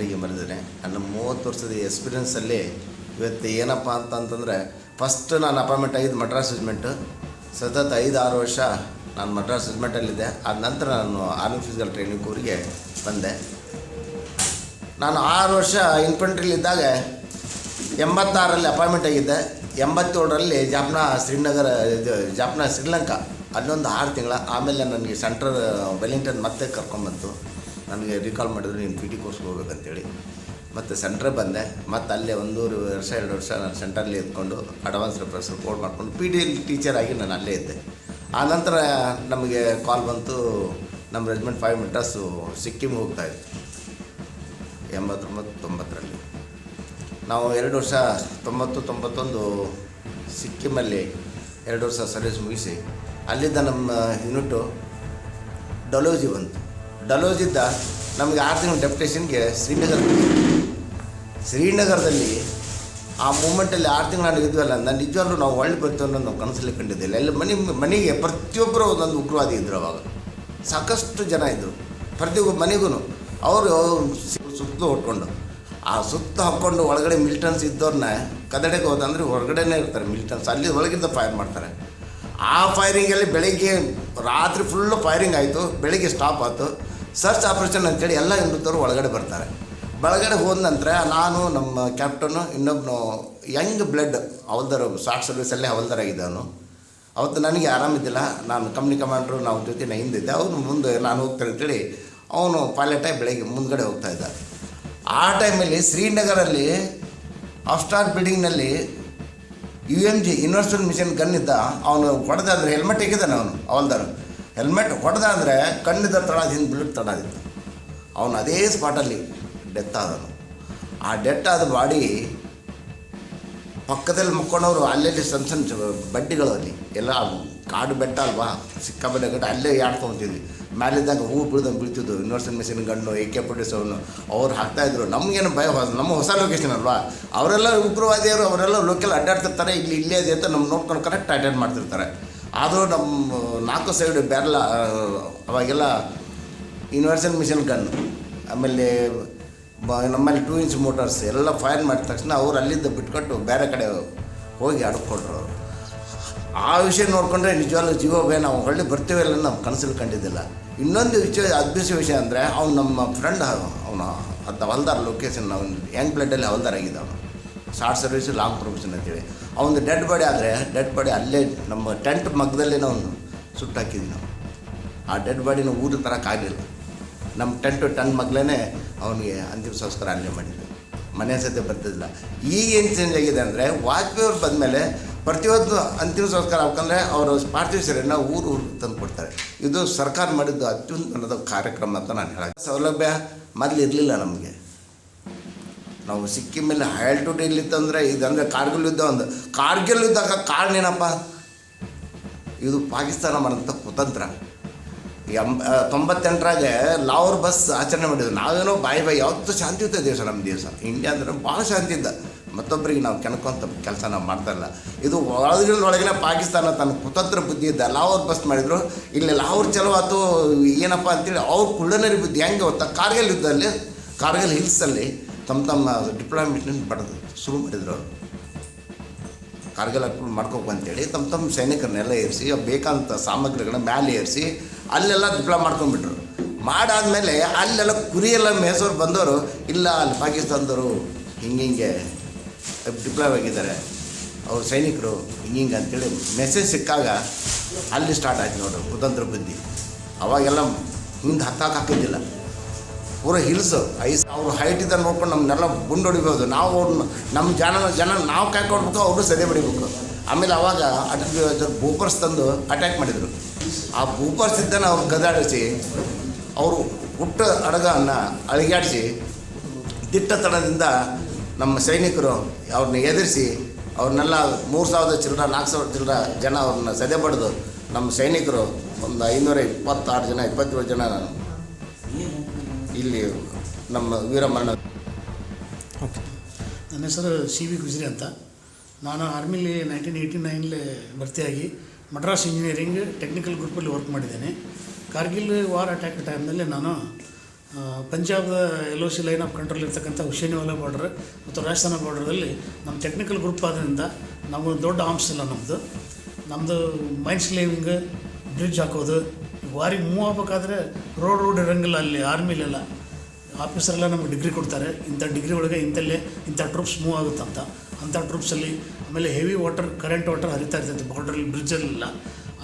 ಹೀಗೆ ಮರೆದಿದೆ. ನನ್ನ ಮೂವತ್ತು ವರ್ಷದ ಎಕ್ಸ್ಪೀರಿಯನ್ಸಲ್ಲಿ ಇವತ್ತು ಏನಪ್ಪ ಅಂತಂತಂದರೆ ಫಸ್ಟ್ ನಾನು ಅಪಾಯಿಂಟ್ಮೆಂಟ್ ಆಗಿದ್ದು ಮಡ್ರಾಸ್ ಜಜ್ಮೆಂಟು ಸತತ ಐದು ಆರು ವರ್ಷ ನಾನು ಮಡ್ರಾಸ್ ಜಜ್ಮೆಂಟಲ್ಲಿದ್ದೆ ಆದ ನಂತರ ನಾನು ಆರ್ಮಿ ಫಿಸಿಕಲ್ ಟ್ರೈನಿಂಗ್ ಊರಿಗೆ ಬಂದೆ. ನಾನು ಆರು ವರ್ಷ ಇನ್ಫೆಂಟ್ರಿಲಿದ್ದಾಗ ಎಂಬತ್ತಾರಲ್ಲಿ ಅಪಾಯಿಂಟ್ಮೆಂಟ್ ಆಗಿದ್ದೆ. ಎಂಬತ್ತೇಳರಲ್ಲಿ ಜಾಪ್ನಾ ಶ್ರೀನಗರ, ಇದು ಜಾಪ್ನಾ ಶ್ರೀಲಂಕಾ, ಅಲ್ಲೊಂದು ಆರು ತಿಂಗಳ. ಆಮೇಲೆ ನನಗೆ ಸೆಂಟ್ರಲ್ ವೆಲ್ಲಿಂಗ್ಟನ್ ಮತ್ತೆ ಕರ್ಕೊಂಬಂತು. ನನಗೆ ರಿಕಾಲ್ ಮಾಡಿದ್ರು ನೀನು ಪಿ ಟಿ ಕೋರ್ಸ್ಗೆ ಹೋಗ್ಬೇಕಂತೇಳಿ. ಮತ್ತು ಸೆಂಟ್ರ್ ಬಂದೆ. ಮತ್ತು ಅಲ್ಲೇ ಒಂದೂರು ವರ್ಷ, ಎರಡು ವರ್ಷ ನಾನು ಸೆಂಟ್ರಲ್ಲಿ ಎತ್ಕೊಂಡು ಅಡ್ವಾನ್ಸ್ ರೆಫರೆನ್ಸ್ ಕೋಡ್ ಮಾಡಿಕೊಂಡು ಪಿ ಟಿ ಟೀಚರ್ ಆಗಿ ನಾನು ಅಲ್ಲೇ ಇದ್ದೆ. ಆ ನಂತರ ನಮಗೆ ಕಾಲ್ ಬಂತು. ನಮ್ಮ ರೆಜಿಮೆಂಟ್ ಫೈವ್ ಮೀಟರ್ಸು ಸಿಕ್ಕಿಮ್ ಹೋಗ್ತಾ ಇತ್ತು. ಎಂಬತ್ತೊಂಬತ್ತು ತೊಂಬತ್ತರಲ್ಲಿ ನಾವು ಎರಡು ವರ್ಷ, ತೊಂಬತ್ತು, ತೊಂಬತ್ತೊಂದು ಸಿಕ್ಕಿಮಲ್ಲಿ ಎರಡು ವರ್ಷ ಸರ್ವಿಸ್ ಮುಗಿಸಿ, ಅಲ್ಲಿದ್ದ ನಮ್ಮ ಯೂನಿಟು ಡೊಲೋಜಿ ಬಂತು. ಡಲೋಜಿದ್ದ ನಮಗೆ ಆರು ತಿಂಗಳು ಡೆಪ್ಟೇಷನ್ಗೆ ಶ್ರೀನಗರ ಶ್ರೀನಗರದಲ್ಲಿ ಆ ಮೂಮೆಂಟಲ್ಲಿ ಆರು ತಿಂಗಳು ನಾನು ಇದ್ವಲ್ಲ, ನಾನು ನಿಜವಾಗ್ಲೂ ನಾವು ಒಳ್ಳೆ ಬರ್ತೀವಿ ಅನ್ನೋದು ನಾವು ಕನಸಲ್ಲಿ ಕಂಡಿದ್ದಿಲ್ಲ ಎಲ್ಲ ಮನೆ, ಮನೆಗೆ ಪ್ರತಿಯೊಬ್ಬರು ಒಂದೊಂದು ಉಗ್ರವಾದಿ ಇದ್ದರು ಅವಾಗ. ಸಾಕಷ್ಟು ಜನ ಇದ್ದರು ಪ್ರತಿಯೊಬ್ಬ ಮನೆಗೂ ಅವರು ಸುತ್ತ ಹೊಟ್ಕೊಂಡು ಆ ಸುತ್ತ ಹಾಕ್ಕೊಂಡು ಒಳಗಡೆ ಮಿಲಿಟನ್ಸ್ ಇದ್ದವ್ರನ್ನ ಕದಡೆಗೆ ಹೋದಂದ್ರೆ ಹೊರಗಡೆನೇ ಇರ್ತಾರೆ ಮಿಲಿಟನ್ಸ್. ಅಲ್ಲಿ ಒಳಗಿಂದ ಫೈರ್ ಮಾಡ್ತಾರೆ. ಆ ಫೈರಿಂಗಲ್ಲಿ ಬೆಳಗ್ಗೆ ರಾತ್ರಿ ಫುಲ್ಲು ಫೈರಿಂಗ್ ಆಯಿತು. ಬೆಳಗ್ಗೆ ಸ್ಟಾಪ್ ಆಯಿತು. ಸರ್ಚ್ ಆಪ್ರೇಷನ್ ಅಂತೇಳಿ ಎಲ್ಲ ಹಿಂದುತ್ತವರು ಒಳಗಡೆ ಬರ್ತಾರೆ. ಒಳಗಡೆ ಹೋದ ನಂತರ ನಾನು ನಮ್ಮ ಕ್ಯಾಪ್ಟನು ಇನ್ನೊಬ್ಬನು ಯಂಗ್ ಬ್ಲಡ್ ಅವಲ್ದಾರ ಶಾರ್ಟ್ ಸರ್ವಿಸಲ್ಲೇ ಹವಲ್ದಾರ್ ಆಗಿದ್ದವನು ಅವತ್ತು ನನಗೆ ಆರಾಮಿದ್ದಿಲ್ಲ ನಾನು ಕಂಪ್ನಿ ಕಮಾಂಡ್ರು ನಾವು ಜೊತೆ ಹಿಂದಿದ್ದೆ. ಅವನು ಮುಂದೆ ನಾನು ಹೋಗ್ತೇನೆ ಅಂತೇಳಿ ಅವನು ಪೈಲಟಾಗಿ ಬೆಳಗ್ಗೆ ಮುಂದ್ಗಡೆ ಹೋಗ್ತಾ ಇದ್ದ. ಆ ಟೈಮಲ್ಲಿ ಶ್ರೀನಗರಲ್ಲಿ ಆಫ್ಸ್ಟಾರ್ ಬಿಲ್ಡಿಂಗ್ನಲ್ಲಿ U M G universal machine gun ಇದ್ದ. ಅವನು ಹೊಡೆದಾದ್ರೆ ಹೆಲ್ಮೆಟ್ ಹೇಗಿದ್ದಾನೆ ಅವನು ಅವಲ್ದಾರ ಹೆಲ್ಮೆಟ್ ಹೊಡೆದಾದ್ರೆ ಕಣ್ಣಿದ್ದ ತಳದ ಹಿಂದೆ ಬುಲೆಟ್ ತಡಾದಿತ್ತು ಅವನು ಅದೇ ಸ್ಪಾಟಲ್ಲಿ ಡೆತ್ ಆದನು ಆ ಡೆತ್ ಆದ ಬಾಡಿ ಪಕ್ಕದಲ್ಲಿ ಮುಕ್ಕೊಂಡವರು ಅಲ್ಲೆಲ್ಲಿ ಸಣ್ಣ ಸಣ್ಣ ಬಡ್ಡಿಗಳು ಅಲ್ಲಿ ಎಲ್ಲ ಕಾಡು ಬೆಟ್ಟ ಅಲ್ವಾ, ಸಿಕ್ಕಾಪಟ್ಟೆ ಗಟ್ಟ ಅಲ್ಲೇ ಯಾಡ್ಕೊಂತಿದ್ವಿ ಮೇಲಿದ್ದಾಗ ಹೂ ಬೀಳ್ದಂಗೆ ಬೀಳ್ತಿದ್ದು universal machine gun, A K ಅವನು, ಅವ್ರು ಹಾಕ್ತಾಯಿದ್ರು ನಮಗೇನು ಭಯ ಹೊಸ, ನಮ್ಮ ಹೊಸ ಲೊಕೇಶನ್ ಅಲ್ವಾ? ಅವರೆಲ್ಲ ಉಗ್ರವಾದಿಯರು, ಅವರೆಲ್ಲ ಲೋಕಲ್ ಅಡ್ಡಾಡ್ತಿರ್ತಾರೆ. ಇಲ್ಲಿ ಇಲ್ಲೇ ಇದೆ ಅಂತ ನಮ್ಮ ನೋಡ್ಕೊಂಡು ಕರೆಕ್ಟ್ ಅಟೆಂಡ್ ಮಾಡ್ತಿರ್ತಾರೆ. ಆದರೂ ನಮ್ಮ ನಾಲ್ಕು ಸೈಡ್ ಬ್ಯಾರಲ ಅವಾಗೆಲ್ಲ ಯೂನಿವರ್ಸಲ್ ಮಿಷನ್ ಗನ್ ಆಮೇಲೆ ಬ- ನಮ್ಮಲ್ಲಿ ಟೂ ಇಂಚ್ ಮೋಟಾರ್ಸ್ ಎಲ್ಲ ಫೈರ್ ಮಾಡಿದ ತಕ್ಷಣ ಅವ್ರು ಅಲ್ಲಿಂದ ಬಿಟ್ಕೊಟ್ಟು ಬೇರೆ ಕಡೆ ಹೋಗಿ ಆಡ್ಕೊಂಡ್ರು ಅವರು. ಆ ವಿಷಯ ನೋಡಿಕೊಂಡ್ರೆ ನಿಜವಾಗ್ಲೂ ಜೀವ ಭಯ, ನಾವು ಹೊಳ್ಳಿ ಬರ್ತೀವಿ ಇಲ್ಲ ನಾವು ಕನಸಲ್ಲಿ ಕಂಡಿದ್ದಿಲ್ಲ. ಇನ್ನೊಂದು ವಿಷಯ, ಅದ್ಭುತ ವಿಷಯ ಅಂದರೆ ಅವ್ನು ನಮ್ಮ ಫ್ರೆಂಡ್ ಅವನು ಅದು ಹವಲ್ದಾರ್ ಲೊಕೇಶನ್, ಅವ್ನು ಯಂಗ್ ಬ್ಲಡ್ಡಲ್ಲಿ ಹವಲ್ದಾರ್ ಆಗಿದ್ದ ಅವನು. ಶಾರ್ಟ್ ಸರ್ವಿಸ್ ಲಾಂಗ್ ಪ್ರೊಫೆಷನ್ ಅಂತೇಳಿ ಅವನು ಡೆಡ್ ಬಾಡಿ ಆದರೆ ಡೆಡ್ ಬಾಡಿ ಅಲ್ಲೇ ನಮ್ಮ ಟೆಂಟ್ ಮಗ್ದಲ್ಲೇ ನಾವು ಸುಟ್ಟಾಕಿದ್ವಿ ನಾವು. ಆ ಡೆಡ್ ಬಾಡಿನ ಊರಿಗೆ ತರೋಕ್ಕಾಗಲಿಲ್ಲ ನಮ್ಮ ಟೆನ್ ಟು ಟನ್ ಮಗ್ಲೇ ಅವನಿಗೆ ಅಂತಿಮ ಸಂಸ್ಕಾರ ಅಲ್ಲೇ ಮಾಡಿದ್ವಿ. ಮನೆ ಸದ್ಯ ಬರ್ತಿದ್ದಿಲ್ಲ ಈಗೇನು ಚೇಂಜ್ ಆಗಿದೆ ಅಂದರೆ, ವಾಜಪೇಯಿ ಅವ್ರು ಬಂದಮೇಲೆ ಪ್ರತಿಯೊಂದು ಅಂತಿಮ ಸಂಸ್ಕಾರ ಆಗ್ಬೇಕಂದ್ರೆ ಅವರು ಪಾರ್ಥಿವ ಶರೀರನ ಊರು ಊರಿಗೆ ತಂದು ಕೊಡ್ತಾರೆ. ಇದು ಸರ್ಕಾರ ಮಾಡಿದ್ದು ಅತ್ಯುನ್ನತ ಕಾರ್ಯಕ್ರಮ ಅಂತ ನಾನು ಹೇಳಕ್ಕೆ ಸೌಲಭ್ಯ ಮೊದಲು ಇರಲಿಲ್ಲ ನಮಗೆ. ನಾವು ಸಿಕ್ಕಿಮಲ್ಲಿ ಆಲ್ಟಿಟ್ಯೂಡ್ ಇದು ಅಂದರೆ ಕಾರ್ಗಿಲ್ ಯುದ್ಧ ಒಂದು. ಕಾರ್ಗಿಲ್ ಯುದ್ಧಕ್ಕೆ ಕಾರಣ ಏನಪ್ಪ? ಇದು ಪಾಕಿಸ್ತಾನ ಮಾಡಿದಂಥ ಕುತಂತ್ರ. ಎಂ ತೊಂಬತ್ತೆಂಟರಾಗೆ ಲಾವರ್ ಬಸ್ ಆಚರಣೆ ಮಾಡಿದ್ರು. ನಾವೇನೋ ಬಾಯಿ ಬಾಯಿ ಯಾವತ್ತೂ ಶಾಂತಿಯುತ ದೇಶ ನಮ್ಮ ದೇಶ. ಇಂಡಿಯಾ ಅಂದರೆ ಭಾಳ ಶಾಂತಿ ಇದ್ದ. ಮತ್ತೊಬ್ಬರಿಗೆ ನಾವು ಕೆಣಕೊಂತ ಕೆಲಸ ನಾವು ಮಾಡ್ತಾಯಿಲ್ಲ ಇದು ಒಳಗಿನ ಪಾಕಿಸ್ತಾನ ತನ್ನ ಕುತಂತ್ರ ಬುದ್ಧಿ ಇದ್ದ. ಲಾವರ್ ಬಸ್ ಮಾಡಿದ್ರು. ಇಲ್ಲಿ ಲಾವರ್ ಚಲೋ ಆಯ್ತು ಏನಪ್ಪ ಅಂತೇಳಿ ಅವ್ರ ಕುಳ್ಳನರಿ ಬುದ್ಧಿ ಹೆಂಗೆ ಗೊತ್ತಾ? ಕಾರ್ಗಿಲ್ ಯುದ್ಧದಲ್ಲಿ, ಕಾರ್ಗಿಲ್ ಹಿಲ್ಸಲ್ಲಿ ತಮ್ಮ ತಮ್ಮ ಡಿಪ್ಲಾಯ್ಮೆಂಟ್ ಪಡೆದು ಶುರು ಮಾಡಿದ್ರು ಅವರು ಕಾರ್ಗಿಲ್ ಅಪ್ರೂವ್ ಮಾಡ್ಕೋಬೇಕು ಅಂತೇಳಿ ತಮ್ಮ ತಮ್ಮ ಸೈನಿಕರನ್ನೆಲ್ಲ ಏರಿಸಿ ಬೇಕಾದಂಥ ಸಾಮಗ್ರಿಗಳನ್ನ ಮ್ಯಾಲೆ ಏರಿಸಿ, ಅಲ್ಲೆಲ್ಲ ಡಿಪ್ಲಾ ಮಾಡ್ಕೊಂಡ್ಬಿಟ್ರು. ಮಾಡಾದಮೇಲೆ ಅಲ್ಲೆಲ್ಲ ಕುರಿಯೆಲ್ಲ ಮೇಸೋರು ಬಂದವರು ಇಲ್ಲ, ಅಲ್ಲಿ ಪಾಕಿಸ್ತಾನದವರು ಹಿಂಗೆ ಹಿಂಗೆ ಡಿಪ್ಲಾಯ್ ಆಗಿದ್ದಾರೆ. ಅವ್ರ ಸೈನಿಕರು ಹಿಂಗೆ ಅಂತೇಳಿ ಮೆಸೇಜ್ ಸಿಕ್ಕಾಗ ಅಲ್ಲಿ ಸ್ಟಾರ್ಟ್ ಆಯ್ತು ನೋಡ್ರಿ ಕುತಂತ್ರ ಬುದ್ಧಿ. ಅವಾಗೆಲ್ಲ ಹಿಂದೆ ಹತ್ತಾಕ ಹಾಕಿದ್ದಿಲ್ಲ. ಪೂರ ಹಿಲ್ಸ್ ಐಸ್ ಅವ್ರು ಹೈಟ್ ಇದ್ದ ನೋಡ್ಕೊಂಡು ನಮ್ಮನ್ನೆಲ್ಲ ಗುಂಡು ಹೊಡಿಬೋದು ನಾವು ಅವ್ರನ್ನ ನಮ್ಮ ಜನ ಜನ ನಾವು ಕಾಯ್ಕೊಡ್ಬೇಕು ಅವರು ಸದೆ ಹೊಡಿಬೇಕು ಆಮೇಲೆ ಅವಾಗ ಅಟಕ್ ಬೂಪರ್ಸ್ ತಂದು ಅಟ್ಯಾಕ್ ಮಾಡಿದರು. ಆ ಬೂಪರ್ಸ್ ಇದ್ದನ್ನು ಅವ್ರು ಗದಾಡಿಸಿ, ಅವರು ಹುಟ್ಟ ಅಡಗನ್ನು ಅಳಿಗಾಡಿಸಿ ದಿಟ್ಟ ತಡದಿಂದ ನಮ್ಮ ಸೈನಿಕರು ಅವ್ರನ್ನ ಎದುರಿಸಿ ಅವ್ರನ್ನೆಲ್ಲ ಮೂರು ಸಾವಿರದ ಚಿಲ್ಲರ ನಾಲ್ಕು ಸಾವಿರ ಚಿಲ್ಲರ ಜನ ಅವ್ರನ್ನ ಸದೆ ಬಡಿದು, ನಮ್ಮ ಸೈನಿಕರು ಒಂದು ಐನೂರ ಇಪ್ಪತ್ತಾರು ಜನ, ಇಪ್ಪತ್ತೇಳು ಜನ ಇಲ್ಲಿ ನಮ್ಮ ವೀರಮರಣ. ನನ್ನ ಹೆಸರು ಸಿ ವಿ ಗುಜ್ರಿ ಅಂತ. ನಾನು ಆರ್ಮಿಲಿ ನೈನ್ಟೀನ್ ಏಯ್ಟಿ ನೈನಲ್ಲಿ ಭರ್ತಿಯಾಗಿ ಮಡ್ರಾಸ್ ಇಂಜಿನಿಯರಿಂಗ್ ಟೆಕ್ನಿಕಲ್ ಗ್ರೂಪಲ್ಲಿ ವರ್ಕ್ ಮಾಡಿದ್ದೇನೆ. ಕಾರ್ಗಿಲ್ ವಾರ್ ಅಟ್ಯಾಕ್ ಟೈಮ್ನಲ್ಲಿ ನಾನು ಪಂಜಾಬ್ದ L O C line of control ಇರ್ತಕ್ಕಂಥ ಹುಷೇನಿವಾಲ ಬಾರ್ಡ್ರ್ ಮತ್ತು ರಾಜಸ್ಥಾನ ಬಾರ್ಡ್ರಲ್ಲಿ ನಮ್ಮ ಟೆಕ್ನಿಕಲ್ ಗ್ರೂಪ್ ಆದ್ದರಿಂದ ನಾವು ದೊಡ್ಡ ಆರ್ಮ್ಸ್ ಇಲ್ಲ ನಮ್ಮದು ನಮ್ಮದು ಮೈನ್ ಸ್ಲೇವಿಂಗ್ ಬ್ರಿಡ್ಜ್ ಹಾಕೋದು ವಾರಿಗೆ ಮೂವ್ ಆಗ್ಬೇಕಾದ್ರೆ ರೋಡ್ ರೋಡ್ ಇರೋಂಗಿಲ್ಲ ಅಲ್ಲಿ ಆರ್ಮಿಲೆಲ್ಲ ಆಫೀಸರೆಲ್ಲ ನಮಗೆ ಡಿಗ್ರಿ ಕೊಡ್ತಾರೆ. ಇಂಥ ಡಿಗ್ರಿ ಒಳಗೆ ಇಂಥಲ್ಲೇ ಇಂಥ ಟ್ರೂಪ್ಸ್ ಮೂವ್ ಆಗುತ್ತಂತ ಅಂಥ ಟ್ರೂಪ್ಸಲ್ಲಿ ಆಮೇಲೆ ಹೆವಿ ವಾಟರ್ ಕರೆಂಟ್ ವಾಟರ್ ಹರಿತಾ ಇರ್ತೈತೆ ಬಾರ್ಡ್ರಲ್ಲಿ ಬ್ರಿಡ್ಜಲ್ಲೆಲ್ಲ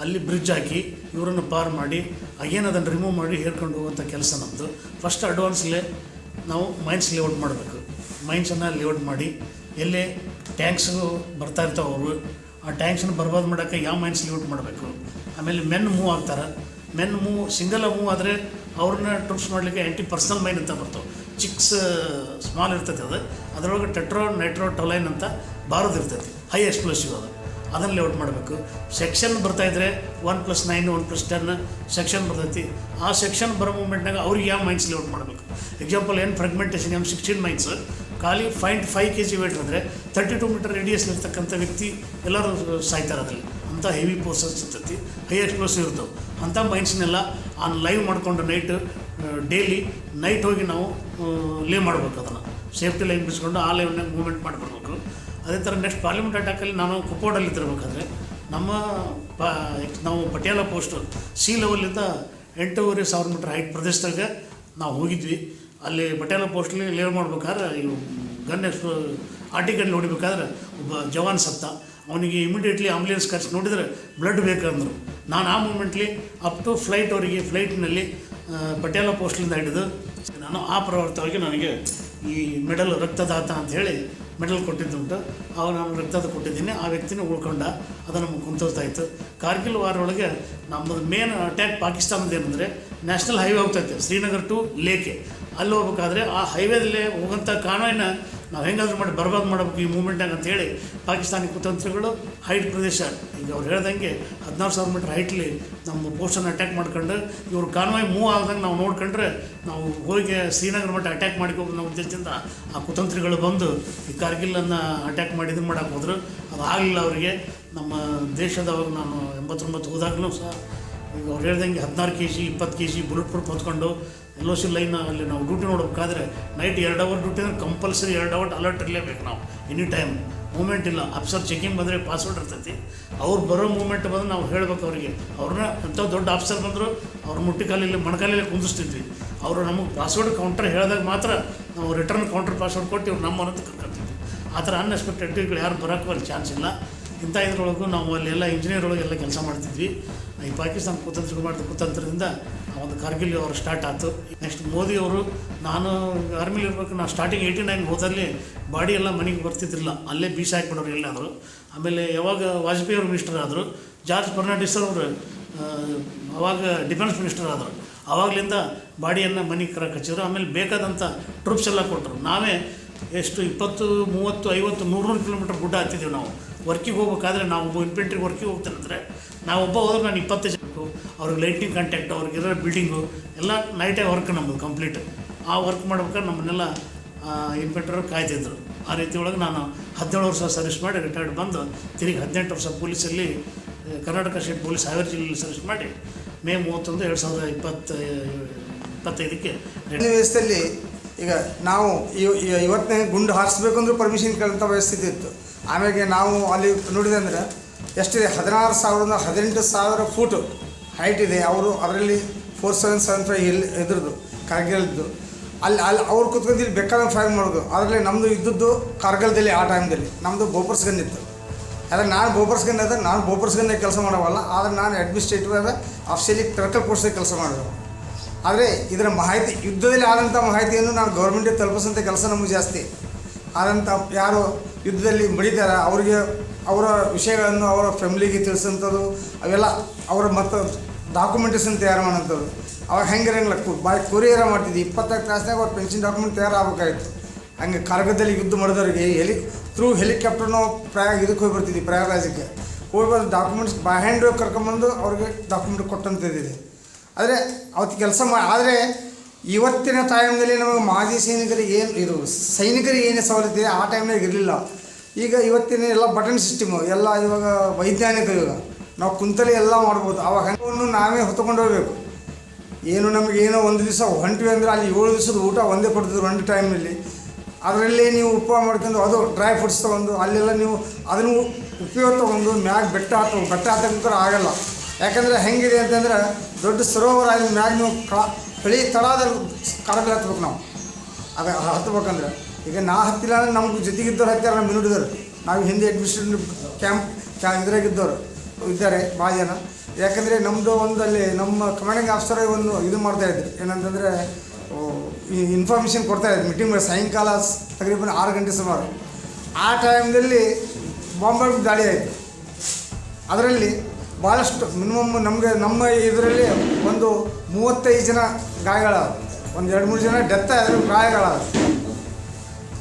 ಅಲ್ಲಿ ಬ್ರಿಡ್ಜ್ ಹಾಕಿ ಇವರನ್ನು ಪಾರ್ ಮಾಡಿ, ಅಗೇನ್ ಅದನ್ನು ರಿಮೂವ್ ಮಾಡಿ ಹೇರ್ಕೊಂಡು ಹೋಗುವಂಥ ಕೆಲಸ ನಮ್ಮದು ಫಸ್ಟ್ ಅಡ್ವಾನ್ಸ್ಲೇ ನಾವು ಮೈನ್ಸ್ ಲೇಔಟ್ ಮಾಡಬೇಕು. ಮೈನ್ಸನ್ನು ಲೇಔಟ್ ಮಾಡಿ, ಎಲ್ಲೇ ಟ್ಯಾಂಕ್ಸ್ ಬರ್ತಾ ಇರ್ತಾವೆ ಅವರು. ಆ ಟ್ಯಾಂಕ್ಸನ್ನು ಬರ್ಬಾದ್ ಮಾಡೋಕ್ಕೆ ಯಾವ ಮೈನ್ಸ್ ಲೇಔಟ್ ಮಾಡಬೇಕು? ಆಮೇಲೆ ಮೆನ್ ಮೂವ್ ಆಗ್ತಾರೆ. ಮೆನ್ ಮೂವ್ ಸಿಂಗಲ್ ಮೂವ್ ಆದರೆ ಅವ್ರನ್ನ ಟ್ರೂಪ್ಸ್ ಮಾಡಲಿಕ್ಕೆ ಆ್ಯಂಟಿ ಪರ್ಸನಲ್ ಮೈನ್ ಅಂತ ಬರ್ತವೆ. ಚಿಕ್ಸ್ ಸ್ಮಾಲ್ ಇರ್ತೈತೆ ಅದು. ಅದರೊಳಗೆ ಟೆಟ್ರೋ ನೈಟ್ರೋ ಟೊಲೈನ್ ಅಂತ ಬಾರದು ಇರ್ತೈತಿ. ಹೈ ಎಕ್ಸ್ಪ್ಲೋಸಿವ್ ಅದು. ಅದನ್ನು ಲೇಔಟ್ ಮಾಡಬೇಕು. Section ಬರ್ತಾಯಿದ್ರೆ one plus nine one plus ten section ಬರ್ತೈತಿ. ಆ ಸೆಕ್ಷನ್ ಬರೋ ಮೂಮೆಂಟ್ನಾಗ ಅವ್ರಿಗೆ ಯಾವ ಮೈನ್ಸ್ ಲೇಔಟ್ ಮಾಡಬೇಕು? ಎಕ್ಸಾಂಪಲ್ ಏನು ಫ್ರೆಗ್ಮೆಂಟೇಷನ್ ಎಂ ಸಿಕ್ಸ್ಟೀನ್ ಮೈನ್ಸ್ ಖಾಲಿ point five K G weight ಅಂದರೆ ತರ್ಟಿ ಟು ಮೀಟರ್ ರೇಡಿಯಸ್ ಇರ್ತಕ್ಕಂಥ ವ್ಯಕ್ತಿ ಎಲ್ಲರೂ ಸಾಯ್ತಾರೆ ಅದರಲ್ಲಿ. ಅಂಥ ಹೆವಿ ಪೋರ್ಸಸ್ ಇರ್ತೈತಿ. ಹೈ ಎಕ್ಸ್ಪ್ಲೋಸಿವ್ ಇರ್ತವೆ. ಅಂಥ ಮೈನ್ಸ್ನೆಲ್ಲ ಆನ್ ಲೈವ್ ಮಾಡಿಕೊಂಡು ನೈಟ್ ಡೈಲಿ ನೈಟ್ ಹೋಗಿ ನಾವು ಲೇ ಮಾಡ್ಬೇಕು ಅದನ್ನು. ಸೇಫ್ಟಿ ಲೈನ್ ಬಿಡಿಸ್ಕೊಂಡು ಆ ಲೈವ್ನಾಗ ಮೂವ್ಮೆಂಟ್ ಮಾಡಿಬಿಡ್ಬೇಕು ಅದೇ ಥರ ನೆಕ್ಸ್ಟ್ ಪಾರ್ಲಿಮೆಂಟ್ ಅಟ್ಯಾಕಲ್ಲಿ ನಾನು ಕುಪ್ಪೋಡಲ್ಲಿ ತಿರ್ಬೇಕಾದ್ರೆ ನಮ್ಮ ಪಾ ನಾವು ಪಟಿಯಾಲ ಪೋಸ್ಟ್ ಸಿ ಲೆವೆಲಿಂದ ಎಂಟೂವರೆ ಸಾವಿರ ಮೀಟ್ರ್ ಹೈಟ್ ಪ್ರದೇಶದಾಗ ನಾವು ಹೋಗಿದ್ವಿ. ಅಲ್ಲಿ ಪಟಿಯಾಲ ಪೋಸ್ಟಲ್ಲಿ ಲೇವ್ ಮಾಡ್ಬೇಕಾದ್ರೆ ಇವು ಗನ್ ಎಕ್ಸ್ಪ್ಲೋ ಆರ್ಟಿಕಲ್ ಹೊಡಿಬೇಕಾದ್ರೆ ಒಬ್ಬ ಜವಾನ್ ಸತ್ತ. ಅವನಿಗೆ ಇಮಿಡಿಯೇಟ್ಲಿ ಆಂಬುಲೆನ್ಸ್ ಕರೆಸಿ, ನೋಡಿದರೆ ಬ್ಲಡ್ ಬೇಕಂದರು ನಾನು ಆ ಮೂಮೆಂಟ್ಲಿ ಅಪ್ ಟು ಫ್ಲೈಟ್ ಅವರಿಗೆ ಫ್ಲೈಟ್ನಲ್ಲಿ ಪಟ್ಯಾಲ ಪೋಸ್ಟ್ಲಿಂದ ಹಿಡಿದು, ನಾನು ಆ ಪ್ರವರ್ತವಾಗಿ ನನಗೆ ಈ ಮೆಡಲ್ ರಕ್ತದಾತ ಅಂತ ಹೇಳಿ ಮೆಡಲ್ ಕೊಟ್ಟಿದ್ದುಂಟು ಅವ ನಾನು ರಕ್ತದ ಕೊಟ್ಟಿದ್ದೀನಿ. ಆ ವ್ಯಕ್ತಿನ ಉಳ್ಕೊಂಡ. ಅದು ನಮಗೆ ಕುಂತೋಗ್ತಾ ಇತ್ತು. ಕಾರ್ಗಿಲ್ ವಾರ ಒಳಗೆ ನಮ್ಮದು ಮೇನ್ ಅಟ್ಯಾಕ್ ಪಾಕಿಸ್ತಾನದ ಏನಂದರೆ ನ್ಯಾಷನಲ್ ಹೈವೇ ಹೋಗ್ತೈತೆ ಶ್ರೀನಗರ್ ಟು ಲೇಕೆ ಅಲ್ಲಿ ಹೋಗ್ಬೇಕಾದ್ರೆ ಆ ಹೈವೇದಲ್ಲೇ ಹೋಗೋಂಥ ಕಾನೂನ ನಾವು ಹೆಂಗಾದ್ರೂ ಮಾಡಿ ಬರ್ಬಾದ್ ಮಾಡಬೇಕು ಈ ಮೂಮೆಂಟ್ನಾಗ ಅಂತ ಹೇಳಿ ಪಾಕಿಸ್ತಾನಿ ಕುತಂತ್ರಿಗಳು ಹೈಟ್ ಪ್ರದೇಶ. ಈಗ ಅವ್ರು ಹೇಳ್ದಂಗೆ ಹದಿನಾರು ಸಾವಿರ ಮೀಟ್ರ್ ಹೈಟ್ಲಿ ನಮ್ಮ ಪೋಸ್ಟನ್ನು ಅಟ್ಯಾಕ್ ಮಾಡ್ಕೊಂಡು ಇವ್ರು ಕಾನ್ವಾಯ್ ಮೂವ್ ಆಗ್ದಂಗೆ ನಾವು ನೋಡ್ಕೊಂಡ್ರೆ ನಾವು ಹೋಗಿ ಶ್ರೀನಗರ ಮಟ್ಟ ಅಟ್ಯಾಕ್ ಮಾಡ್ಕೋಬೋದು ಅನ್ನೋ ಉದ್ದೇಶದಿಂದ. ಆ ಕುತಂತ್ರಿಗಳು ಬಂದು ಈ ಕಾರ್ಗಿಲನ್ನು ಅಟ್ಯಾಕ್ ಮಾಡಿ ಇದನ್ನು ಮಾಡಕ್ಕೆ ಹೋದ್ರು. ಅದು ಆಗಲಿಲ್ಲ ಅವರಿಗೆ. ನಮ್ಮ ದೇಶದವಾಗ ನಾನು ಎಂಬತ್ತೊಂಬತ್ತು ಹೋದಾಗಲೂ ಸಹ ಈಗ ಅವ್ರು ಹೇಳ್ದಂಗೆ ಹದಿನಾರು ಕೆ ಜಿ ಇಪ್ಪತ್ತು ಕೆ ಜಿ ಬುಲೆಟ್ ಪ್ರೂಫ್ ಹೊತ್ಕೊಂಡು ಎಲ್ ಒ ಸಿ ಲೈನ್ ಅಲ್ಲಿ ನಾವು ಡ್ಯೂಟಿ ನೋಡಬೇಕಾದ್ರೆ ನೈಟ್ ಎರಡು ಅವರ್ ಡ್ಯೂಟಿ ಅಂದರೆ ಕಂಪಲ್ಸರಿ ಎರಡು ಅವರ್ ಅಲರ್ಟ್ ಇರಲೇಬೇಕು ನಾವು. ಎನಿ ಟೈಮ್ ಮೂಮೆಂಟ್ ಇಲ್ಲ. ಆಫೀಸರ್ ಚೆಕಿಂಗ್ ಬಂದರೆ ಪಾಸ್ವರ್ಡ್ ಇರ್ತೈತಿ. ಅವ್ರು ಬರೋ ಮೂಮೆಂಟ್ ಬಂದು ನಾವು ಹೇಳ್ಬೇಕು ಅವರಿಗೆ. ಅವ್ರನ್ನ ಎಂಥ ದೊಡ್ಡ ಆಫೀಸರ್ ಬಂದರು ಅವ್ರ ಮುಟ್ಟಿಕಾಲಲ್ಲಿ ಮೊಣಕಾಲಲ್ಲಿ ಕುಂದಿಸ್ತಿದ್ವಿ. ಅವರು ನಮಗೆ ಪಾಸ್ವರ್ಡ್ ಕೌಂಟರ್ ಹೇಳಿದಾಗ ಮಾತ್ರ ನಾವು ರಿಟರ್ನ್ ಕೌಂಟರ್ ಪಾಸ್ವರ್ಡ್ ಕೊಟ್ಟು ಇವ್ರು ನಮ್ಮ ಅಂತ ಕರ್ಕೊತೀವಿ ಆ ಥರ ಅನ್ಎಕ್ಸ್ಪೆಕ್ಟೆಡ್ಗಳು ಯಾರು ಬರೋಕ್ಕೂ ಅಲ್ಲಿ ಚಾನ್ಸ್ ಇಲ್ಲ. ಇಂಥ ಇದ್ರೊಳಗೂ ನಾವು ಅಲ್ಲೆಲ್ಲ ಇಂಜಿನಿಯರ್ ಒಳಗೆಲ್ಲ ಕೆಲಸ ಮಾಡ್ತಿದ್ವಿ. ಈ ಪಾಕಿಸ್ತಾನ ಕುತಂತ್ರ ಕುತಂತ್ರದಿಂದ ಒಂದು ಕಾರ್ಗಿಲ್ ಅವರು ಸ್ಟಾರ್ಟ್ ಆಯ್ತು. ನೆಕ್ಸ್ಟ್ ಮೋದಿ ಅವರು, ನಾನು ಆರ್ಮಿಲಿ ಇರ್ಬೇಕು ನಾನು ಸ್ಟಾರ್ಟಿಂಗ್ ಏಯ್ಟಿ ನೈನ್ ಹೋದಲ್ಲಿ ಬಾಡಿ ಎಲ್ಲ ಮನೆಗೆ ಬರ್ತಿದ್ದಿಲ್ಲ. ಅಲ್ಲೇ ಬೀಸ ಹಾಕ್ಬಿಡೋರು ಎಲ್ಲಾದರೂ ಆಮೇಲೆ ಯಾವಾಗ ವಾಜಪೇಯಿ ಅವರು ಮಿನಿಸ್ಟರ್ ಆದರು, ಜಾರ್ಜ್ ಫರ್ನಾಂಡಿಸ್ ಅವರು ಅವಾಗ ಡಿಫೆನ್ಸ್ ಮಿನಿಸ್ಟರ್ ಆದರು. ಆವಾಗಲಿಂದ ಬಾಡಿಯನ್ನು ಮನೆಗೆ ಕರಕ್ಕೆ ಹಚ್ಚಿದ್ರು. ಆಮೇಲೆ ಬೇಕಾದಂಥ ಟ್ರೂಪ್ಸ್ ಎಲ್ಲ ಕೊಟ್ಟರು. ನಾವೇ ಎಷ್ಟು ಇಪ್ಪತ್ತು, ಮೂವತ್ತು, ಐವತ್ತು ನೂರು ನೂರು ಕಿಲೋಮೀಟ್ರ್ ಗುಡ್ಡ ಹತ್ತಿದ್ದೀವಿ ನಾವು. ವರ್ಕಿಗೆ ಹೋಗ್ಬೇಕಾದ್ರೆ ನಾವು ಇನ್ಫೆಂಟ್ರಿಗೆ ವರ್ಕಿಗೆ ಹೋಗ್ತೇನೆ ಅಂದರೆ ನಾವು ಒಬ್ಬ ಹೋದ್ರೆ ನಾನು ಇಪ್ಪತ್ತು ಜನಕ್ಕೆ ಅವ್ರಿಗೆ ಲೈಟಿಂಗ್ ಕಾಂಟ್ಯಾಕ್ಟ್ ಅವ್ರಿಗೆ ಇರೋ ಬಿಲ್ಡಿಂಗು ಎಲ್ಲ ನೈಟೇ ವರ್ಕ್ ನಮ್ಮದು ಕಂಪ್ಲೀಟ್ ಆ ವರ್ಕ್ ಮಾಡ್ಬೇಕಾದ್ರೆ ನಮ್ಮನ್ನೆಲ್ಲ ಇನ್ಪೆಕ್ಟರ್ ಕಾಯ್ತಿದ್ರು. ಆ ರೀತಿ ಒಳಗೆ ನಾನು ಹದಿನೇಳು ವರ್ಷ ಸರ್ವಿಸ್ ಮಾಡಿ ರಿಟೈರ್ಡ್ ಬಂದು ತಿರುಗಿ ಹದಿನೆಂಟು ವರ್ಷ ಪೊಲೀಸಲ್ಲಿ ಕರ್ನಾಟಕ ಸ್ಟೇಟ್ ಪೊಲೀಸ್ ಹಾವೇರಿ ಜಿಲ್ಲೆಯಲ್ಲಿ ಸರ್ವಿಸ್ ಮಾಡಿ ಮೇ ಮೂವತ್ತೊಂದು ಎರಡು ಸಾವಿರದ ಇಪ್ಪತ್ತ, ಇಪ್ಪತ್ತೈದಕ್ಕೆ ವ್ಯವಸ್ಥೆಯಲ್ಲಿ ಈಗ ನಾವು ಇವ- ಇವ- ಇವತ್ತನೇ ಗುಂಡು ಹಾರಿಸ್ಬೇಕಂದ್ರೂ ಪರ್ಮಿಷನ್ ಕೇಳೋಂಥ ವ್ಯವಸ್ಥೆ ಇತ್ತು. ಆಮೇಲೆ ನಾವು ಅಲ್ಲಿ ನೋಡಿದೆ ಅಂದರೆ ಎಷ್ಟಿದೆ? ಹದಿನಾರು ಸಾವಿರದ ಹದಿನೆಂಟು ಸಾವಿರ ಫೂಟು ಹೈಟ್ ಇದೆ. ಅವರು ಅದರಲ್ಲಿ ಫೋರ್ ಸೆವೆನ್ ಸೆವೆನ್ ಫೈವ್ ಎಲ್ಲಿ ಇದ್ರದ್ದು ಕಾರ್ಗಿಲ್ದು ಅಲ್ಲಿ ಅಲ್ಲಿ ಅವ್ರು ಕುತ್ಕೊಂಡು ಇಲ್ಲಿ ಬೇಕಾದಂಗೆ ಫೈರ್ ಮಾಡೋದು. ಅದರಲ್ಲಿ ನಮ್ಮದು ಇದ್ದದ್ದು ಕಾರ್ಗಲ್ದಲ್ಲಿ ಆ ಟೈಮ್ದಲ್ಲಿ ನಮ್ಮದು ಬೋಪರ್ಸ್ ಗನ್ ಇತ್ತು. ಆದರೆ ನಾನು ಬೋಪರ್ಸ್ ಗನ್ ಅದ, ನಾನು ಬೋಪರ್ಸ್ ಗನ್ನೇ ಕೆಲಸ ಮಾಡೋವಲ್ಲ. ಆದರೆ ನಾನು ಅಡ್ಮಿನಿಸ್ಟ್ರೇಟಿವ್ ಅದ ಆಫೀಸಿಯಲಿ ಕ್ಲರ್ಕಲ್ ಪೋಸ್ಟ್ದಾಗ ಕೆಲಸ ಮಾಡಿದೆ. ಆದರೆ ಇದರ ಮಾಹಿತಿ, ಯುದ್ಧದಲ್ಲಿ ಆದಂಥ ಮಾಹಿತಿಯನ್ನು ನಾನು ಗೌರ್ಮೆಂಟಿಗೆ ತಲುಪಿಸೋಂಥ ಕೆಲಸ ನಮಗೆ ಜಾಸ್ತಿ. ಆದಂಥ ಯಾರು ಯುದ್ಧದಲ್ಲಿ ಮಡಿತಾರ ಅವರಿಗೆ ಅವರ ವಿಷಯಗಳನ್ನು ಅವರ ಫ್ಯಾಮಿಲಿಗೆ ತಿಳಿಸೋಂಥದ್ದು ಅವೆಲ್ಲ ಅವರ ಮತ್ತು ಡಾಕ್ಯುಮೆಂಟೇಷನ್ ತಯಾರು ಮಾಡೋಂಥದ್ದು ಅವಾಗ ಹೆಂಗೆ ಇರಂಗಿಲ್ಲ ಕು ಬಾಯ್ ಕೊರಿಯರ ಮಾಡ್ತಿದ್ವಿ ಇಪ್ಪತ್ತೈದು ತಾಸಿನಾಗ ಅವ್ರ ಪೆನ್ಷನ್ ಡಾಕ್ಯುಮೆಂಟ್ ತಯಾರಾಗಬೇಕಾಗಿತ್ತು ಹಂಗೆ ಕಾರ್ಗದಲ್ಲಿ ಯುದ್ಧ ಮಾಡಿದವ್ರಿಗೆ ಹೆಲಿ ಥ್ರೂ ಹೆಲಿಕಾಪ್ಟರ್ ನಾವು ಪ್ರಯಾಗ ಇದಕ್ಕೆ ಹೋಗಿ ಬರ್ತಿದ್ವಿ ಪ್ರಯಾಗರಾಜಕ್ಕೆ ಹೋಗಿ ಬಂದು ಡಾಕ್ಯುಮೆಂಟ್ಸ್ ಬೈ ಹ್ಯಾಂಡ್ ಕರ್ಕೊಂಬಂದು ಅವ್ರಿಗೆ ಡಾಕ್ಯುಮೆಂಟ್ ಕೊಟ್ಟಂತಿದ್ದಿದೆ ಆದರೆ ಅವತ್ತು ಕೆಲಸ ಮಾ ಆದರೆ ಇವತ್ತಿನ ಟೈಮ್ನಲ್ಲಿ ನಮಗೆ ಮಾಜಿ ಸೈನಿಕರಿಗೆ ಏನು ಇದು, ಸೈನಿಕರಿಗೆ ಏನು ಸವಲತ್ತು ಇದೆ, ಆ ಟೈಮ್ನಾಗ ಇರಲಿಲ್ಲ. ಈಗ ಇವತ್ತಿನ ಎಲ್ಲ ಬಟನ್ ಸಿಸ್ಟಮು ಎಲ್ಲ ಇವಾಗ ವೈಜ್ಞಾನಿಕ ಇವಾಗ ನಾವು ಕುಂತಲೇ ಎಲ್ಲ ಮಾಡ್ಬೋದು. ಆವಾಗ ಹಣವನ್ನು ನಾವೇ ಹೊತ್ಕೊಂಡು ಹೋಗ್ಬೇಕು. ಏನು ನಮಗೆ ಏನೋ ಒಂದು ದಿವಸ ಹೊಂಟ್ವಿ ಅಂದರೆ ಅಲ್ಲಿ ಏಳು ದಿವಸದ ಊಟ ಒಂದೇ ಕೊಡ್ತಿದ್ರು ಒಂದು ಟೈಮಲ್ಲಿ ಅದರಲ್ಲೇ ನೀವು ಉಪ ಮಾಡ್ಕೊಂಡು ಅದು ಡ್ರೈ ಫ್ರೂಟ್ಸ್ ತೊಗೊಂಡು, ಅಲ್ಲೆಲ್ಲ ನೀವು ಅದನ್ನು ಉಪಯೋಗ ತೊಗೊಂಡು ಮ್ಯಾಗ ಬೆಟ್ಟ ಹಾಕೋ, ಬೆಟ್ಟ ಹಾಕೋಕ್ಕೂ ಆಗಲ್ಲ. ಯಾಕಂದರೆ ಹೆಂಗಿದೆ ಅಂತಂದ್ರೆ ದೊಡ್ಡ ಸರೋವರ ಅಲ್ಲಿ ಮ್ಯಾಗ ನೀವು ಕಳ ಹೊಳಿ ತಳದಲ್ಲಿ ಕಡಗಲ್ ಹತ್ಬೇಕು ನಾವು. ಅದು ಹತ್ಬೇಕಂದ್ರೆ, ಈಗ ನಾ ಹತ್ತಿಲ್ಲ ಅಂದ್ರೆ ನಮ್ಗೆ ಜೊತೆಗಿದ್ದವ್ರು ಹತ್ತಿರ ನಮ್ಮ ಮಿನುಡಿದವರು ನಾವು ಹಿಂದೆ ಅಡ್ಮಿಷನ್ ಕ್ಯಾಂಪ್ ಕ್ಯಾ ಇದ್ರಾಗಿದ್ದವರು ಇದ್ದಾರೆ ಭಾಳ ಜನ ಯಾಕಂದರೆ ನಮ್ಮದು ಒಂದು ಅಲ್ಲಿ ನಮ್ಮ ಕಮಾಂಡಿಂಗ್ ಆಫೀಸರ್ ಒಂದು ಇದು ಮಾಡ್ತಾ ಮಾಡ್ತಾಯಿದ್ರು ಏನಂತಂದರೆ ಈ ಇನ್ಫಾರ್ಮೇಷನ್ ಕೊಡ್ತಾಯಿದ್ರು ಮೀಟಿಂಗ್ ಮಾಡಿ ಸಾಯಂಕಾಲ ತಗ್ರೀಬನ್ ಆರು ಗಂಟೆ ಸುಮಾರು. ಆ ಟೈಮ್ದಲ್ಲಿ ಬಾಂಬೆ ದಾಳಿ ಆಯಿತು. ಅದರಲ್ಲಿ ಭಾಳಷ್ಟು ಮಿನಿಮಮ್ ನಮಗೆ ನಮ್ಮ ಇದರಲ್ಲಿ ಒಂದು ಮೂವತ್ತೈದು ಜನ ಗಾಯಗಳಾದ ಒಂದು ಎರಡು ಮೂರು ಜನ ಡೆತ್ ಆದರೂ ಗಾಯಗಳಾದ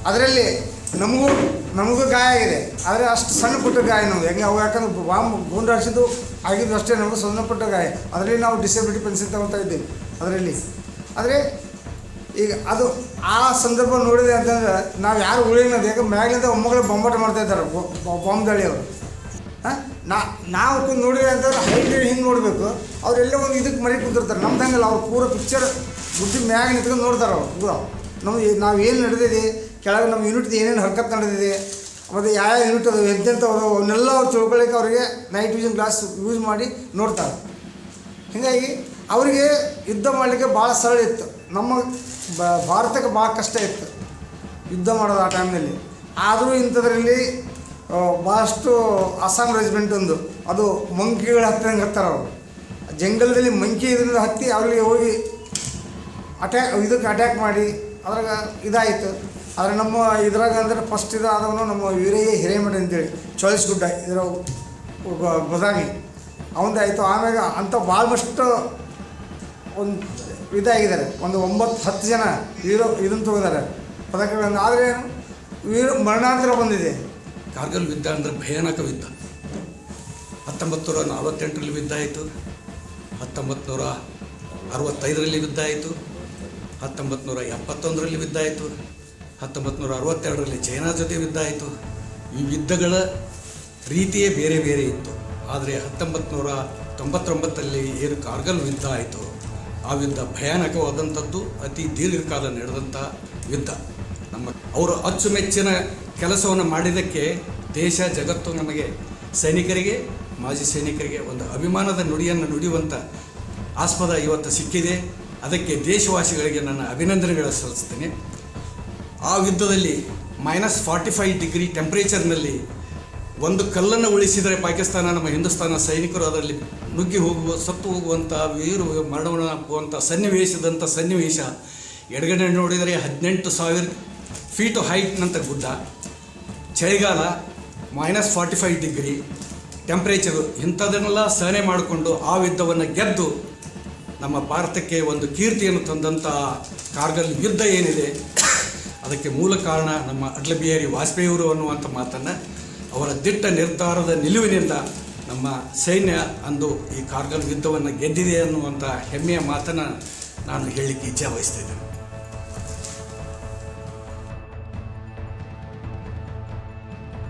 ಅದರಲ್ಲಿ ನಮಗೂ ನಮಗೂ ಗಾಯ ಆಗಿದೆ ಆದರೆ ಅಷ್ಟು ಸಣ್ಣ ಪುಟ್ಟ ಗಾಯ ನಮ್ಗೆ ಹೆಂಗೆ ಅವು ಯಾಕಂದ್ರೆ ಬಾಂಬ್ ಗುಂಡು ಹಾರಿಸಿದ್ದು ಆಗಿದ್ದು ಅಷ್ಟೇ ನಮಗೂ ಸಣ್ಣ ಪುಟ್ಟ ಗಾಯ. ಅದರಲ್ಲಿ ನಾವು ಡಿಸೆಬಿಲಿಟಿ ಪೆನ್ಷನ್ ತಗೊತಾ ಇದ್ದೀವಿ ಅದರಲ್ಲಿ. ಆದರೆ ಈಗ ಅದು ಆ ಸಂದರ್ಭ ನೋಡಿದೆ ಅಂತಂದ್ರೆ ನಾವು ಯಾರು ಉಳಿಯೋದು ಯಾಕೆ ಮ್ಯಾಗ್ಲಿಂದ ಒಮ್ಮಗಳು ಬೊಂಬಾಟ ಮಾಡ್ತಾ ಇದ್ದಾರೆ ಬಾಂಬ್ ದಾಳಿಯವರು ನಾ ನಾವು ಕುಂದು ನೋಡಿದ್ರೆ ಅಂತಂದ್ರೆ ಹೈಟ್ ಹಿಂಗೆ ನೋಡಬೇಕು. ಅವರೆಲ್ಲ ಒಂದು ಇದಕ್ಕೆ ಮರಿ ಕುಂತಿರ್ತಾರೆ ನಮ್ದು ಹಂಗಲ್ಲ, ಅವ್ರು ಪೂರ ಪಿಕ್ಚರ್ ಬುದ್ಧಿ ಮ್ಯಾಗ ನಿಂತ್ಕೊಂಡು ನೋಡ್ತಾರೆ ಅವ್ರು ಪೂರ. ನಮ್ಮ ನಾವು ಏನು ನಡೆದಿದೆ, ಕೆಳಗೆ ನಮ್ಮ ಯೂನಿಟ್ದು ಏನೇನು ಹರ್ಕತ್ ನಡೆದಿದೆ, ಮತ್ತು ಯಾವ ಯೂನಿಟ್ ಅದು ಅದಾವ ಅವನ್ನೆಲ್ಲ ಅವ್ರು ತಿಳ್ಕೊಳ್ಳಿಕ್ಕೆ ಅವರಿಗೆ ನೈಟ್ ವಿಷನ್ ಗ್ಲಾಸ್ ಯೂಸ್ ಮಾಡಿ ನೋಡ್ತಾರೆ. ಹೀಗಾಗಿ ಅವರಿಗೆ ಯುದ್ಧ ಮಾಡಲಿಕ್ಕೆ ಭಾಳ ಸರಳ ಇತ್ತು. ನಮ್ಮ ಬ- ಭಾರತಕ್ಕೆ ಭಾಳ ಕಷ್ಟ ಇತ್ತು. ಯುದ್ಧ ಮಾಡೋದು ಆ ಟೈಮ್ನಲ್ಲಿ ಆದರೂ ಇಂಥದ್ರಲ್ಲಿ ಭಾಳಷ್ಟು ಅಸ್ಸಾಂ ರೆಜಿಮೆಂಟ್ ಒಂದು. ಅದು ಮಂಕಿಗಳು ಹತ್ತಂಗೆ ಹತ್ತಾರ ಅವರು. ಜಂಗಲದಲ್ಲಿ ಮಂಕಿ ಇದರಿಂದ ಹತ್ತಿ ಅವ್ರಿಗೆ ಹೋಗಿ ಅಟ್ಯಾಕ್ ಇದಕ್ಕೆ ಅಟ್ಯಾಕ್ ಮಾಡಿ, ಅದ್ರಾಗ ಇದಾಯಿತು. ಆದರೆ ನಮ್ಮ ಇದ್ರಾಗ ಅಂದರೆ ಫಸ್ಟ್ ಇದಾದವನು ನಮ್ಮ ವೀರಯ್ಯ ಹಿರೇಮಠ ಅಂತೇಳಿ. ಚಾಯ್ಸ್ ಗುಡ್ಡ, ಇದರ ಗೊದಾಮಿ ಅವಂದಾಯಿತು ಆಮ್ಯಾಗ ಅಂಥ ಭಾಳಷ್ಟು ಒಂದು ಇದಾಗಿದ್ದಾರೆ. ಒಂದು ಒಂಬತ್ತು, ಹತ್ತು ಜನ ವೀರೋ ಇದನ್ನು ತಗೋತಾರೆ ಪದಕಗಳನ್ನು. ಆದರೆ ವೀರ ಮರಣಾಂತರ ಬಂದಿದೆ. ಕಾರ್ಗಿಲ್ ಯುದ್ಧ ಅಂದರೆ ಭಯಾನಕ ಯುದ್ಧ. ಹತ್ತೊಂಬತ್ತು ನೂರ ನಲವತ್ತೆಂಟರಲ್ಲಿ ಯುದ್ಧ ಆಯಿತು. ಹತ್ತೊಂಬತ್ತು ನೂರ ಅರವತ್ತೈದರಲ್ಲಿ ಯುದ್ಧ ಆಯಿತು. ಹತ್ತೊಂಬತ್ತು ನೂರ ಎಪ್ಪತ್ತೊಂದರಲ್ಲಿ ಯುದ್ಧ ಆಯಿತು. ಹತ್ತೊಂಬತ್ತು ನೂರ ಅರವತ್ತೆರಡರಲ್ಲಿ ಚೈನಾ ಜೊತೆ ಯುದ್ಧ ಆಯಿತು. ಈ ಯುದ್ಧಗಳ ರೀತಿಯೇ ಬೇರೆ ಬೇರೆ ಇತ್ತು. ಆದರೆ ಹತ್ತೊಂಬತ್ತು ನೂರ ತೊಂಬತ್ತೊಂಬತ್ತರಲ್ಲಿ ಏನು ಕಾರ್ಗಲ್ ಯುದ್ಧ ಆಯಿತು. ಆ ಯುದ್ಧ ಭಯಾನಕವಾದಂಥದ್ದು, ಅತಿ ದೀರ್ಘಕಾಲ ನಡೆದಂಥ ಯುದ್ಧ. ನಮ್ಮ ಅವರ ಅಚ್ಚುಮೆಚ್ಚಿನ ಕೆಲಸವನ್ನು ಮಾಡಿದ್ದಕ್ಕೆ ದೇಶ, ಜಗತ್ತು ನಮಗೆ ಸೈನಿಕರಿಗೆ, ಮಾಜಿ ಸೈನಿಕರಿಗೆ ಒಂದು ಅಭಿಮಾನದ ನುಡಿಯನ್ನು ನುಡಿಯುವಂಥ ಆಸ್ಪದ ಇವತ್ತು ಸಿಕ್ಕಿದೆ. ಅದಕ್ಕೆ ದೇಶವಾಸಿಗಳಿಗೆ ನನ್ನ ಅಭಿನಂದನೆಗಳ ಸಲ್ಲಿಸ್ತೇನೆ ಆ ಯುದ್ಧದಲ್ಲಿ ಮೈನಸ್ ಫಾರ್ಟಿ ಫೈವ್ ಡಿಗ್ರಿ ಟೆಂಪ್ರೇಚರ್ನಲ್ಲಿ ಒಂದು ಕಲ್ಲನ್ನು ಉಳಿಸಿದರೆ ಪಾಕಿಸ್ತಾನ, ನಮ್ಮ ಹಿಂದೂಸ್ತಾನ ಸೈನಿಕರು ಅದರಲ್ಲಿ ನುಗ್ಗಿ ಹೋಗುವ, ಸತ್ತು ಹೋಗುವಂಥ ವೀರು ಮರಣವನ್ನು ಹಾಕುವಂಥ ಸನ್ನಿವೇಶದಂಥ ಸನ್ನಿವೇಶ ಎಡಗಡೆ ನೋಡಿದರೆ ಹದಿನೆಂಟು ಸಾವಿರ ಫೀಟು ಹೈಟ್ನಂಥ ಗುಡ್ಡ. ಚಳಿಗಾಲ minus forty five degree temperature ಇಂಥದನ್ನೆಲ್ಲ ಸಹನೆ ಮಾಡಿಕೊಂಡು ಆ ಯುದ್ಧವನ್ನು ಗೆದ್ದು ನಮ್ಮ ಭಾರತಕ್ಕೆ ಒಂದು ಕೀರ್ತಿಯನ್ನು ತಂದಂಥ ಕಾರ್ಗಲ್ ಯುದ್ಧ ಏನಿದೆ, ಅದಕ್ಕೆ ಮೂಲ ಕಾರಣ ನಮ್ಮ ಅಟಲ್ ಬಿಹಾರಿ ವಾಜಪೇಯಿಯವರು ಅನ್ನುವಂಥ ಮಾತನ್ನು ಅವರ ದಿಟ್ಟ ನಿರ್ಧಾರದ ನಿಲುವಿನಿಂದ ನಮ್ಮ ಸೈನ್ಯ ಅಂದು ಈ ಕಾರ್ಗಲ್ ಯುದ್ಧವನ್ನು ಗೆದ್ದಿದೆ ಅನ್ನುವಂಥ ಹೆಮ್ಮೆಯ ಮಾತನ್ನು ನಾನು ಹೇಳಲಿಕ್ಕೆ ಇಚ್ಛೆ ವಹಿಸ್ತಿದ್ದೇನೆ